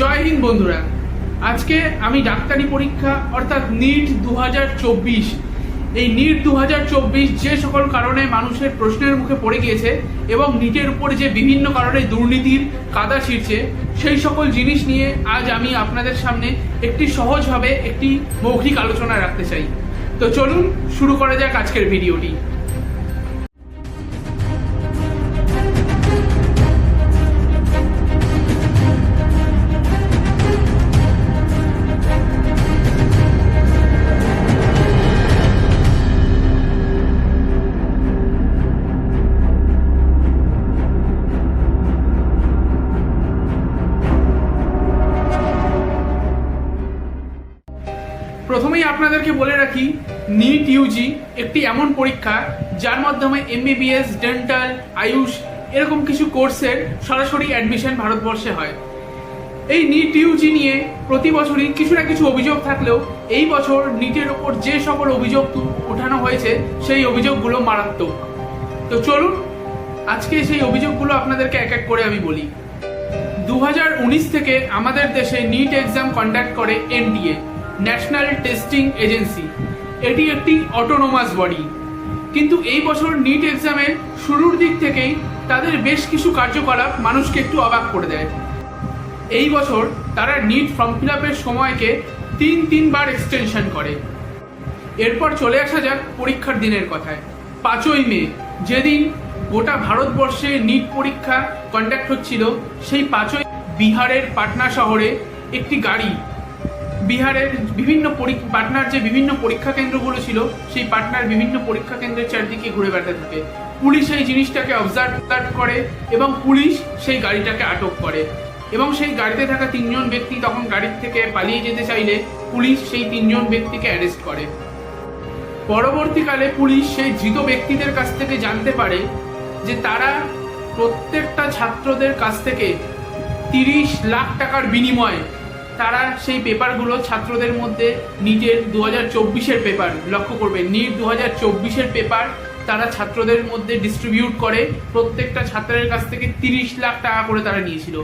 জয় হিন্দ, বন্ধুরা। আজকে আমি ডাক্তারি পরীক্ষা, অর্থাৎ নিট দু হাজার চব্বিশ। এই নিট দু হাজার চব্বিশ যে সকল কারণে মানুষের প্রশ্নের মুখে পড়ে গিয়েছে এবং নিটের উপর যে বিভিন্ন কারণে দুর্নীতির কাদা ছিঁড়ছে, সেই সকল জিনিস নিয়ে আজ আমি আপনাদের সামনে একটি সহজভাবে একটি মৌখিক আলোচনা রাখতে চাই। তো চলুন শুরু করা যাক আজকের ভিডিওটি। প্রথমেই আপনাদেরকে বলে রাখি নিট ইউজি একটি এমন পরীক্ষা যার মাধ্যমে এমবিবিএস ডেন্টাল আয়ুষ এরকম কিছু কোর্সের সরাসরি অ্যাডমিশন ভারতবর্ষে হয়। এই নিট ইউজি নিয়ে প্রতি বছরই কিছু না কিছু অভিযোগ থাকলেও এই বছর নিটের ওপর যে সকল অভিযোগ ওঠানো হয়েছে, সেই অভিযোগগুলো মারাত্মক। তো চলুন, আজকে সেই অভিযোগগুলো আপনাদেরকে এক এক করে আমি বলি। দু হাজার উনিশ থেকে আমাদের দেশে নিট এক্সাম কন্ডাক্ট করে এনটিএ ন্যাশনাল টেস্টিং এজেন্সি। এটি একটি অটোনোমাস বডি কিন্তু এই বছর নিট এক্সামের শুরুর দিক থেকেই তাদের বেশ কিছু কার্যকলাপ মানুষকে একটু অবাক করে দেয়। এই বছর তারা নিট ফর্ম ফিল আপের সময়কে তিন তিনবার এক্সটেনশন করে। এরপর চলে আসা যাক পরীক্ষার দিনের কথায়। পাঁচই মে, যেদিন গোটা ভারতবর্ষে নিট পরীক্ষা কন্ডাক্ট হচ্ছিল, সেই পাঁচই বিহারের পাটনা শহরে একটি গাড়ি বিহারের বিভিন্ন পাটনার যে বিভিন্ন পরীক্ষা কেন্দ্রগুলো ছিল, সেই পাটনার বিভিন্ন পরীক্ষা কেন্দ্রের চারদিকে ঘুরে বেড়াতে থাকে। পুলিশ এই জিনিসটাকে অবজার্ভ করে এবং পুলিশ সেই গাড়িটাকে আটক করে। এবং সেই গাড়িতে থাকা তিনজন ব্যক্তি তখন গাড়ির থেকে পালিয়ে যেতে চাইলে পুলিশ সেই তিনজন ব্যক্তিকে অ্যারেস্ট করে। পরবর্তীকালে পুলিশ সেই ধৃত ব্যক্তিদের কাছ থেকে জানতে পারে যে তারা প্রত্যেকটা ছাত্রদের কাছ থেকে তিরিশ লাখ টাকার বিনিময়ে তারা সেই পেপারগুলো ছাত্রদের মধ্যে নিজের দু হাজার চব্বিশের পেপার লক্ষ্য করবে। নিট দু হাজার চব্বিশের পেপার তারা ছাত্রদের মধ্যে ডিস্ট্রিবিউট করে। প্রত্যেকটা ছাত্রের কাছ থেকে তিরিশ লাখ টাকা করে তারা নিয়েছিল।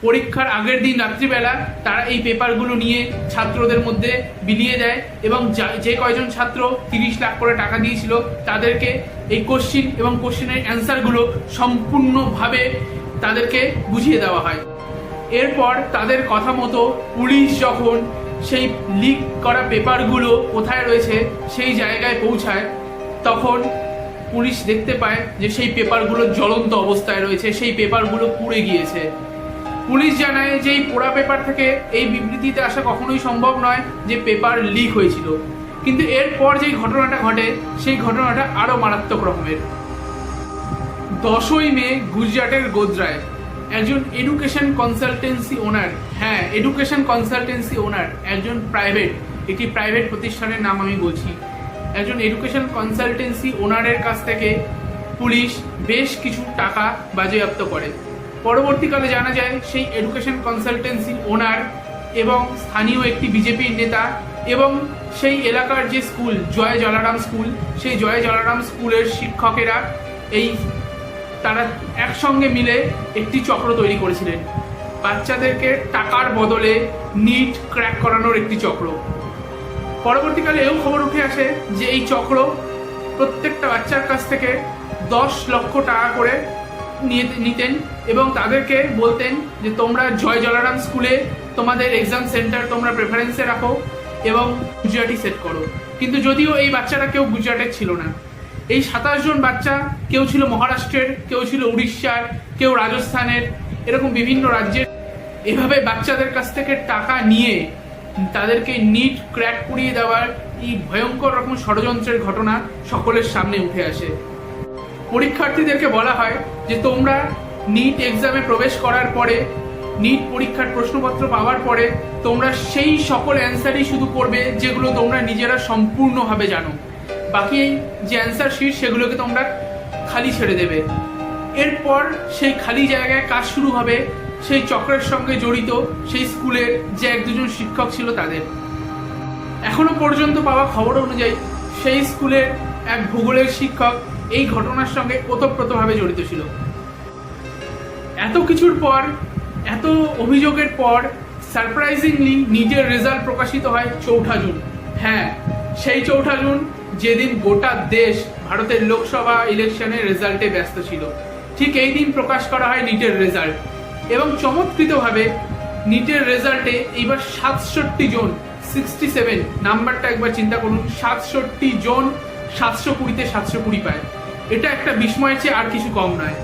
পরীক্ষার আগের দিন রাত্রিবেলা তারা এই পেপারগুলো নিয়ে ছাত্রদের মধ্যে বিলিয়ে দেয় এবং যা- কয়জন ছাত্র তিরিশ লাখ করে টাকা দিয়েছিল তাদেরকে এই কোশ্চিন এবং কোশ্চিনের অ্যান্সারগুলো সম্পূর্ণভাবে তাদেরকে বুঝিয়ে দেওয়া হয়। এরপর তাদের কথা মতো পুলিশ যখন সেই লিক করা পেপারগুলো কোথায় রয়েছে, সেই জায়গায় পৌঁছায়, তখন পুলিশ দেখতে পায় যে সেই পেপারগুলো জ্বলন্ত অবস্থায় রয়েছে, সেই পেপারগুলো পুড়ে গিয়েছে। পুলিশ জানায় যে এই পোড়া পেপার থেকে এই বিবৃতিতে আসা কখনোই সম্ভব নয় যে পেপার লিক হয়েছিল। কিন্তু এরপর যেই ঘটনাটা ঘটে, সেই ঘটনাটা আরও মারাত্মক রকমের। দশই মে, গুজরাটের গোদ্রায়। একজন এডুকেশন কনসালটেন্সি ওনার হ্যাঁ এডুকেশন কনসালটেন্সি ওনার একজন প্রাইভেট একটি প্রাইভেট প্রতিষ্ঠানের নাম আমি বলছি। একজন এডুকেশন কনসালটেন্সি ওনারের কাছ থেকে পুলিশ বেশ কিছু টাকা বাজেয়াপ্ত করে। পরবর্তীকালে জানা যায় সেই এডুকেশন কনসালটেন্সি ওনার এবং স্থানীয় একটি বিজেপির নেতা এবং সেই এলাকার যে স্কুল জয় জলারাম স্কুল সেই জয় জলারাম স্কুলের শিক্ষকেরা এই তারা একসঙ্গে মিলে একটি চক্র তৈরি করেছিলেন বাচ্চাদেরকে টাকার বদলে নিট ক্র্যাক করানোর একটি চক্র। পরবর্তীকালে এও খবর উঠে আসে যে এই চক্র প্রত্যেকটা বাচ্চার কাছ থেকে দশ লক্ষ টাকা করে নিয়ে নিতেন এবং তাদেরকে বলতেন যে, তোমরা জয় জলারাম স্কুলে তোমাদের এক্সাম সেন্টার তোমরা প্রেফারেন্সে রাখো এবং গুজরাটি সেট করো। কিন্তু যদিও এই বাচ্চারা কেউ গুজরাটের ছিল না। এই সাতাশ জন বাচ্চা, কেউ ছিল মহারাষ্ট্রের, কেউ ছিল উড়িষ্যার, কেউ রাজস্থানের, এরকম বিভিন্ন রাজ্যের। এভাবে বাচ্চাদের কাছ থেকে টাকা নিয়ে তাদেরকে নিট ক্র্যাক করিয়ে দেওয়ার এই ভয়ঙ্কর রকম ষড়যন্ত্রের ঘটনা সকলের সামনে উঠে আসে। পরীক্ষার্থীদেরকে বলা হয় যে তোমরা নিট এক্সামে প্রবেশ করার পরে, নিট পরীক্ষার প্রশ্নপত্র পাওয়ার পরে, তোমরা সেই সকল অ্যান্সারই শুধু করবে যেগুলো তোমরা নিজেরা সম্পূর্ণভাবে জানো। বাকি যে অ্যান্সার শিট সেগুলোকে তোমরা খালি ছেড়ে দেবে। এরপর সেই খালি জায়গায় কাজ শুরু হবে, সেই চক্রের সঙ্গে জড়িত, সেই স্কুলের যে এক দুজন শিক্ষক ছিল তাদের। এখনও পর্যন্ত পাওয়া খবর অনুযায়ী সেই স্কুলের এক ভূগোলের শিক্ষক এই ঘটনার সঙ্গে ওতপ্রোতভাবে জড়িত ছিল। এত কিছুর পর, এত অভিযোগের পর সারপ্রাইজিংলি নিজের রেজাল্ট প্রকাশিত হয় চৌঠা জুন। হ্যাঁ সেই চৌঠা জুন যেদিন গোটা দেশ ভারতের লোকসভা ইলেকশনের রেজাল্টে ব্যস্ত ছিল, ঠিক এই দিন প্রকাশ করা হয় নিটের রেজাল্ট। এবং চমৎকৃতভাবে নিটের রেজাল্টে এইবার সাতষট্টি জন সিক্সটি সেভেন নাম্বারটা একবার চিন্তা করুন, সাতষট্টি জন সাতশো কুড়িতে সাতশো কুড়ি পায়। এটা একটা বিস্ময়ের চেয়ে আর কিছু কম নয়।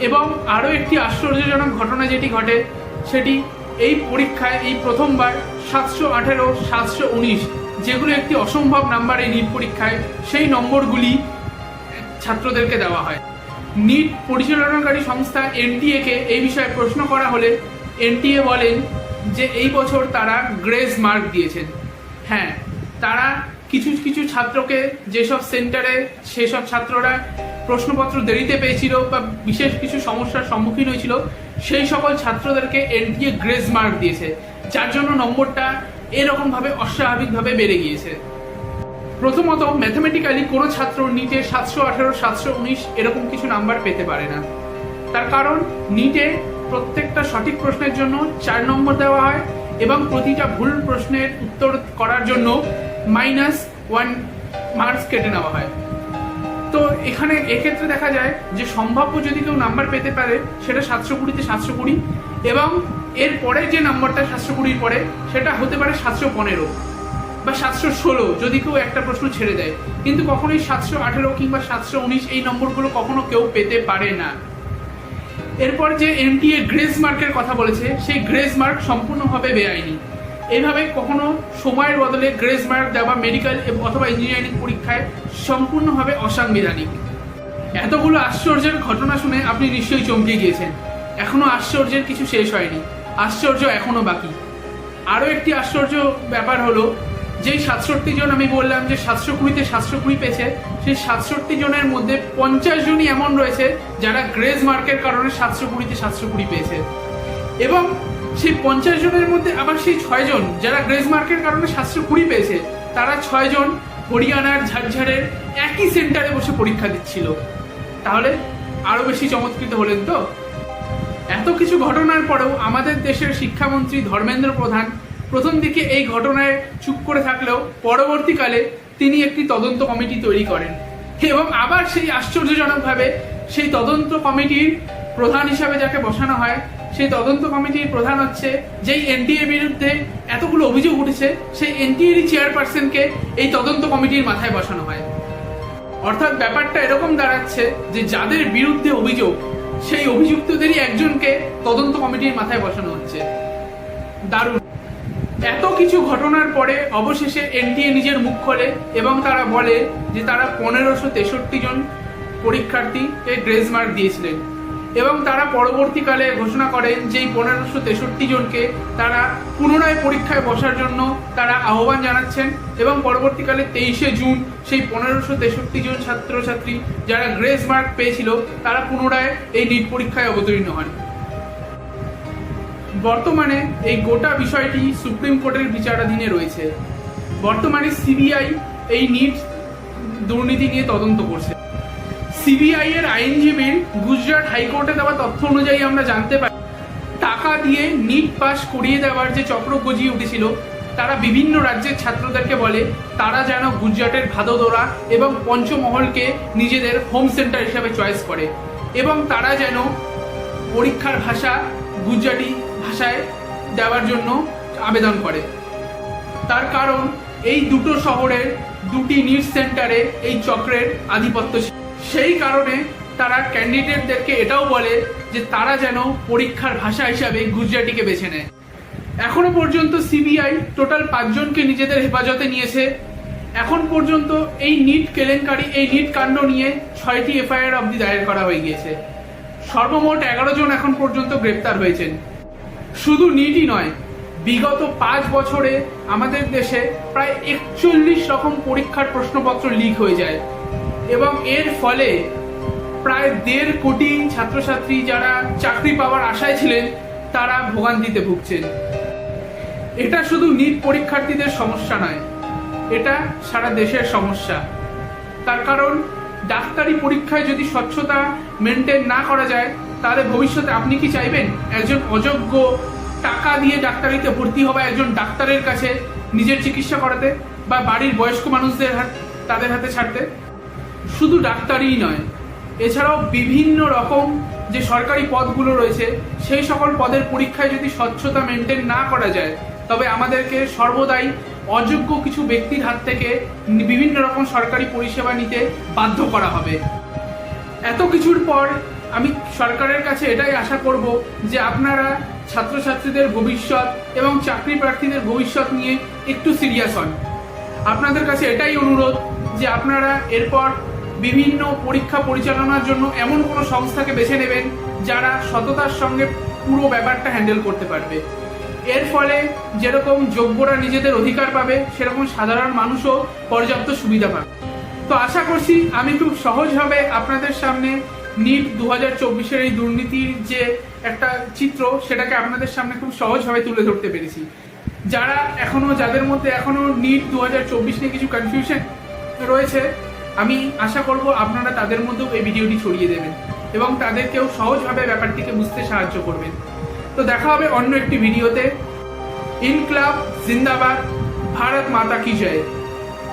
এবং আরও একটি আশ্চর্যজনক ঘটনা যেটি ঘটে, সেটি এই পরীক্ষায় এই প্রথমবার সাতশো আঠেরো, সাতশো উনিশ যেগুলো একটি অসম্ভব নাম্বার এই নিট পরীক্ষায়, সেই নম্বরগুলি ছাত্রদেরকে দেওয়া হয়। নিট পরিচালনাকারী সংস্থা এনটিএ কে এই বিষয়ে প্রশ্ন করা হলে এনটিএ বলেন যে এই বছর তারা গ্রেস মার্ক দিয়েছেন। হ্যাঁ তারা কিছু কিছু ছাত্রকে যেসব সেন্টারে সেসব ছাত্ররা প্রশ্নপত্র দেরিতে পেয়েছিল বা বিশেষ কিছু সমস্যার সম্মুখীন হয়েছিল, সেই সকল ছাত্রদেরকে এনটিএ গ্রেস মার্ক দিয়েছে। যার জন্য নম্বরটা এরকমভাবে অস্বাভাবিকভাবে বেড়ে গিয়েছে। প্রথমত ম্যাথামেটিক্যালি কোনো ছাত্র নিটে সাতশো আঠারো, সাতশো উনিশ এরকম কিছু নাম্বার পেতে পারে না। তার কারণ নিটে প্রত্যেকটা সঠিক প্রশ্নের জন্য চার নম্বর দেওয়া হয় এবং প্রতিটা ভুল প্রশ্নের উত্তর করার জন্য মাইনাস ওয়ান মার্কস কেটে নেওয়া হয়। তো এখানে এক্ষেত্রে দেখা যায় যে সম্ভাব্য যদি কেউ নাম্বার পেতে পারে, সেটা সাতশো কুড়িতে সাতশো কুড়ি এবং এর পরে যে নাম্বারটা সাতশো কুড়ির পরে, সেটা হতে পারে সাতশো পনেরো বা সাতশো ষোলো, যদি কেউ একটা প্রশ্ন ছেড়ে দেয়। কিন্তু কখনোই সাতশো আঠেরো কিংবা সাতশো উনিশ এই নম্বরগুলো কখনো কেউ পেতে পারে না। এরপর যে এমটিএ গ্রেস মার্কের কথা বলেছে, সেই গ্রেস মার্ক সম্পূর্ণভাবে বেআইনি। এইভাবে কখনো সময়ের বদলে গ্রেস মার্ক দেওয়া মেডিকেল অথবা ইঞ্জিনিয়ারিং পরীক্ষায় সম্পূর্ণভাবে অসাংবিধানিক। এতগুলো আশ্চর্যের ঘটনা শুনে আপনি নিশ্চয়ই চমকে গিয়েছেন। এখনও আশ্চর্যের কিছু শেষ হয়নি। আশ্চর্য এখনও বাকি। আরও একটি আশ্চর্য ব্যাপার হলো, যেই সাতষট্টি জন আমি বললাম যে সাতশো কুড়িতে সাতশো কুড়ি পেয়েছে, সেই সাতষট্টি জনের মধ্যে পঞ্চাশ জনই এমন রয়েছে যারা গ্রেজ মার্কের কারণে সাতশো কুড়িতে সাতশো কুড়ি পেয়েছে। এবং সেই পঞ্চাশ জনের মধ্যে আবার সেই ছয়জন যারা গ্রেজ মার্কের কারণে সাতশো কুড়ি পেয়েছে, তারা ছয়জন হরিয়ানার ঝাড়ঝাড়ের একই সেন্টারে বসে পরীক্ষা দিচ্ছিল। তাহলে আরও বেশি চমৎকৃত হলেন তো? এত কিছু ঘটনার পরেও আমাদের দেশের শিক্ষামন্ত্রী ধর্মেন্দ্র প্রধান প্রথম দিকে এই ঘটনায় চুপ করে থাকলেও পরবর্তীকালে তিনি একটি তদন্ত কমিটি তৈরি করেন। এবং আবার সেই আশ্চর্যজনকভাবে সেই তদন্ত কমিটির প্রধান হিসাবে যাকে বসানো হয়, সেই তদন্ত কমিটির প্রধান হচ্ছে যেই এনটিএর বিরুদ্ধে এতগুলো অভিযোগ উঠেছে, সেই এনটিএরই চেয়ারপারসনকে এই তদন্ত কমিটির মাথায় বসানো হয়। অর্থাৎ ব্যাপারটা এরকম দাঁড়াচ্ছে যে যাদের বিরুদ্ধে অভিযোগ সেই অভিযুক্তদেরই একজনকে তদন্ত কমিটির মাথায় বসানো হচ্ছে। দারুণ। এত কিছু ঘটনার পরে অবশেষে এনটিএ নিজের মুখ খোলে এবং তারা বলে যে তারা পনেরোশো তেষট্টি জন পরীক্ষার্থীকে গ্রেজ মার্ক দিয়েছিলেন এবং তারা পরবর্তীকালে ঘোষণা করেন যে এই পনেরোশো তেষট্টি জনকে তারা পুনরায় পরীক্ষায় বসার জন্য তারা আহ্বান জানাচ্ছেন এবং পরবর্তীকালে তেইশে জুন, সেই পনেরোশো তেষট্টি জন ছাত্রছাত্রী যারা গ্রেজ মার্ক পেয়েছিল, তারা পুনরায় এই নিট পরীক্ষায় অবতীর্ণ হন। বর্তমানে এই গোটা বিষয়টি সুপ্রিম কোর্টের বিচারাধীনে রয়েছে। বর্তমানে সিবিআই এই নিট দুর্নীতি নিয়ে তদন্ত করছে। সিবিআই এর আইনজীবীর গুজরাট হাইকোর্টে দেওয়া তথ্য অনুযায়ী আমরা জানতে পারি, টাকা দিয়ে নিট পাস করিয়ে দেওয়ার যে চক্র গজিয়ে উঠেছিল তারা বিভিন্ন রাজ্যের ছাত্রদেরকে বলে, তারা যেন গুজরাটের ভাদোদরা এবং পঞ্চমহলকে নিজেদের হোম সেন্টার হিসাবে চয়েস করে এবং তারা যেন পরীক্ষার ভাষা গুজরাটি ভাষায় দেওয়ার জন্য আবেদন করে। তার কারণ, এই দুটো শহরের দুটি নিউজ সেন্টারে এই চক্রের আধিপত্য সেই কারণে তারা ক্যান্ডিডেটদেরকে এটাও বলে যে তারা যেন পরীক্ষার ভাষা হিসাবে গুজরাটিকে বেছে নেয়। এখনও পর্যন্ত সিবিআই টোটাল পাঁচজনকে নিজেদের হেফাজতে নিয়েছে। এখন পর্যন্ত এই নিট কেলেঙ্কারি, এই নিট কাণ্ড নিয়ে ছয়টি এফআইআর অবধি দায়ের করা হয়ে গিয়েছে। সর্বমোট এগারো জন এখন পর্যন্ত গ্রেপ্তার হয়েছেন। শুধু নিটই নয়, বিগত পাঁচ বছরে আমাদের দেশে প্রায় একচল্লিশ রকম পরীক্ষার প্রশ্নপত্র লিক হয়ে যায়। এবং এর ফলে প্রায় দেড় কোটি ছাত্রছাত্রী যারা চাকরি পাওয়ার আশায় ছিলেন, তারা ভোগান্তিতে ভুগছেন। এটা শুধু নিট পরীক্ষার্থীদের সমস্যা নয়, এটা সারা দেশের সমস্যা। তার কারণ, ডাক্তারি পরীক্ষায় যদি স্বচ্ছতা মেনটেন না করা যায়, তাহলে ভবিষ্যতে আপনি কি চাইবেন? একজন অযোগ্য টাকা দিয়ে ডাক্তারিতে ভর্তি হওয়া একজন ডাক্তারের কাছে নিজের চিকিৎসা করাতে বা বাড়ির বয়স্ক মানুষদের হাত, তাদের হাতে ছাড়তে? শুধু ডাক্তারই নয়, এছাড়াও বিভিন্ন রকম যে সরকারি পদগুলো রয়েছে, সেই সকল পদের পরীক্ষায় যদি স্বচ্ছতা মেনটেন না করা যায় তবে আমাদেরকে সর্বদাই অযোগ্য কিছু ব্যক্তির হাত থেকে বিভিন্ন রকম সরকারি পরিষেবা নিতে বাধ্য করা হবে। এত কিছুর পর আমি সরকারের কাছে এটাই আশা করব যে আপনারা ছাত্রছাত্রীদের ভবিষ্যৎ এবং চাকরি প্রার্থীদের ভবিষ্যৎ নিয়ে একটু সিরিয়াস হন। আপনাদের কাছে এটাই অনুরোধ যে আপনারা এরপর বিভিন্ন পরীক্ষা পরিচালনার জন্য এমন কোনো সংস্থাকে বেছে নেবেন যারা সততার সঙ্গে পুরো ব্যাপারটা হ্যান্ডেল করতে পারবে। এর ফলে যেরকম যোগ্যরা নিজেদের অধিকার পাবে, সেরকম সাধারণ মানুষও পর্যাপ্ত সুবিধা পাবে। তো আশা করছি আমি খুব সহজভাবে আপনাদের সামনে নিট দু হাজার চব্বিশের এই দুর্নীতির যে একটা চিত্র, সেটাকে আপনাদের সামনে খুব সহজভাবে তুলে ধরতে পেরেছি। যারা এখনও, যাদের মধ্যে এখনও নিট দু হাজার চব্বিশ নিয়ে কিছু কনফিউশন রয়েছে, আমি আশা করব আপনারা তাদের মধ্যেও এই ভিডিওটি ছড়িয়ে দেবেন এবং তাদেরকেও সহজভাবে ব্যাপারটিকে বুঝতে সাহায্য করবেন। তো দেখা হবে অন্য একটি ভিডিওতে। ইনক্লাব জিন্দাবাদ ভারত মাতা কি জয়